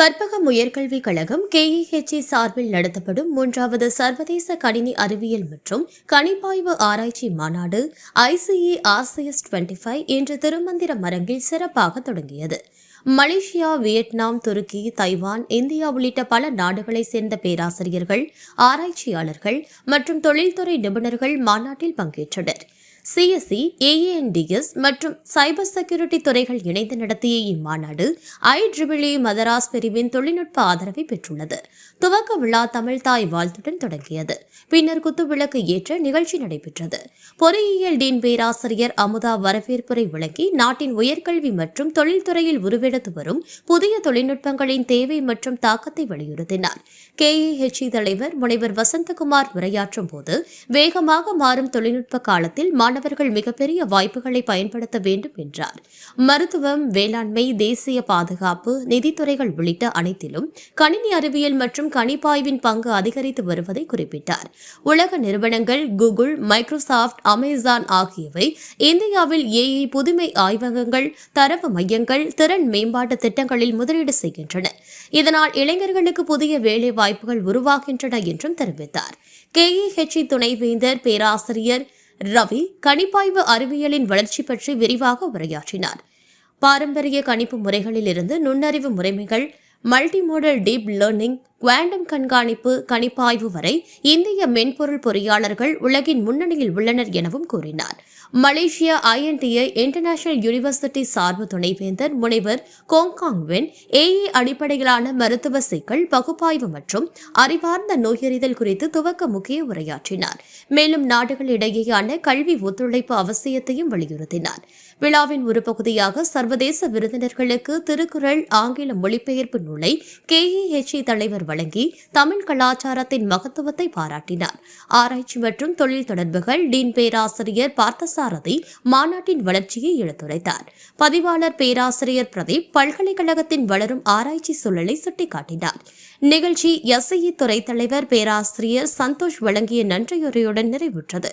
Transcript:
கற்பக உயர்கல்வி கழகம் கேஇஹெச்இ சார்பில் நடத்தப்படும் மூன்றாவது சர்வதேச கணினி அறிவியல் மற்றும் கணிப்பாய்வு ஆராய்ச்சி மாநாடு ஐசிஇ ஆர்சிஎஸ் டுவெண்ட்டி ஃபைவ் இன்று திருமந்திரம் அரங்கில் சிறப்பாக தொடங்கியது. மலேசியா வியட்நாம் துருக்கி தைவான் இந்தியா உள்ளிட்ட பல நாடுகளைச் சேர்ந்த பேராசிரியர்கள் ஆராய்ச்சியாளர்கள் மற்றும் தொழில்துறை நிபுணர்கள் மாநாட்டில் பங்கேற்றனர். சிஎஸ்சி ஏஏஎன்டிஎஸ் மற்றும் சைபர் செக்யூரிட்டி துறைகள் இணைந்து நடத்திய இம்மாநாடு ஐ ட்ரிபிள்இ மதராஸ் பிரிவின் தொழில்நுட்ப ஆதரவை பெற்றுள்ளது. துவக்க விழா தமிழ் தாய் வாழ்த்துடன் தொடங்கியது. பின்னர் குத்துவிளக்கு ஏற்ற நிகழ்ச்சி நடைபெற்றது. பொறியியல் டீன் பேராசிரியர் அமுதா வரவேற்புரை விளக்கி நாட்டின் உயர்கல்வி மற்றும் தொழில்துறையில் உருவெடுத்து வரும் புதிய தொழில்நுட்பங்களின் தேவை மற்றும் தாக்கத்தை வலியுறுத்தினார். கேஏஹெச்இ தலைவர் முனைவர் வசந்தகுமார் உரையாற்றும் போது வேகமாக மாறும் தொழில்நுட்ப காலத்தில் மாணவர்கள் மிகப்பெரிய வாய்ப்புகளை பயன்படுத்த வேண்டும் என்றார். மருத்துவம் வேளாண்மை தேசிய பாதுகாப்பு நிதித்துறைகள் உள்ளிட்ட அனைத்திலும் கணினி அறிவியல் மற்றும் கணிப்பாய்வின் பங்கு அதிகரித்து வருவதை குறிப்பிட்டார். உலக நிறுவனங்கள் கூகுள் மைக்ரோசாப்ட் அமேசான் ஆகியவை இந்தியாவில் ஏஐ புதுமை ஆய்வகங்கள் தரவு மையங்கள் திறன் மேம்பாட்டு திட்டங்களில் முதலீடு செய்கின்றன. இதனால் இளைஞர்களுக்கு புதிய வேலை வாய்ப்புகள் உருவாகின்றன என்றும் தெரிவித்தார். கேஇஹெச்இ துணைவேந்தர் பேராசிரியர் ரவி கணிப்பாய்வு அறிவியலின் வளர்ச்சி பற்றி விரிவாக உரையாற்றினார். பாரம்பரிய கணிப்பு முறைகளிலிருந்து நுண்ணறிவு முறைமைகள் மல்டிமோடல் டீப் லேர்னிங் குவாண்டம் கண்காணிப்பு கணிப்பாய்வு வரை இந்திய மென்பொருள் பொறியாளர்கள் உலகின் முன்னணியில் உள்ளனர் எனவும் கூறினார். மலேசியா ஐஎன்டிஐ இன்டர்நேஷனல் யூனிவர்சிட்டி சார்பு துணைவேந்தர் முனைவர் கோங்காங் வென் ஏஏ அடிப்படையிலான மருத்துவ சிக்கல் பகுப்பாய்வு மற்றும் அறிவார்ந்த நோயறிதல் குறித்து துவக்க முக்கிய உரையாற்றினார். மேலும் நாடுகளிடையேயான கல்வி ஒத்துழைப்பு அவசியத்தையும் வலியுறுத்தினார். விழாவின் ஒரு பகுதியாக சர்வதேச விருந்தினர்களுக்கு திருக்குறள் ஆங்கில மொழிபெயர்ப்பு நூலை கேஏஹெச்இ தலைவர் வழங்கி தமிழ் கலாச்சாரத்தின் மகத்துவத்தை பாராட்டினார். ஆராய்ச்சி மற்றும் தொழில் தொடர்புகள் டீன் பேராசிரியர் பார்த்தசாரதி மாநாட்டின் வளர்ச்சியை எடுத்துரைத்தார். பதிவாளர் பேராசிரியர் பிரதீப் பல்கலைக்கழகத்தின் வளரும் ஆராய்ச்சி சூழலை சுட்டிக்காட்டினார். நிகழ்ச்சி எஸ்ஐஇ துறை தலைவர் பேராசிரியர் சந்தோஷ் வழங்கிய நன்றியுரையுடன் நிறைவுற்றது.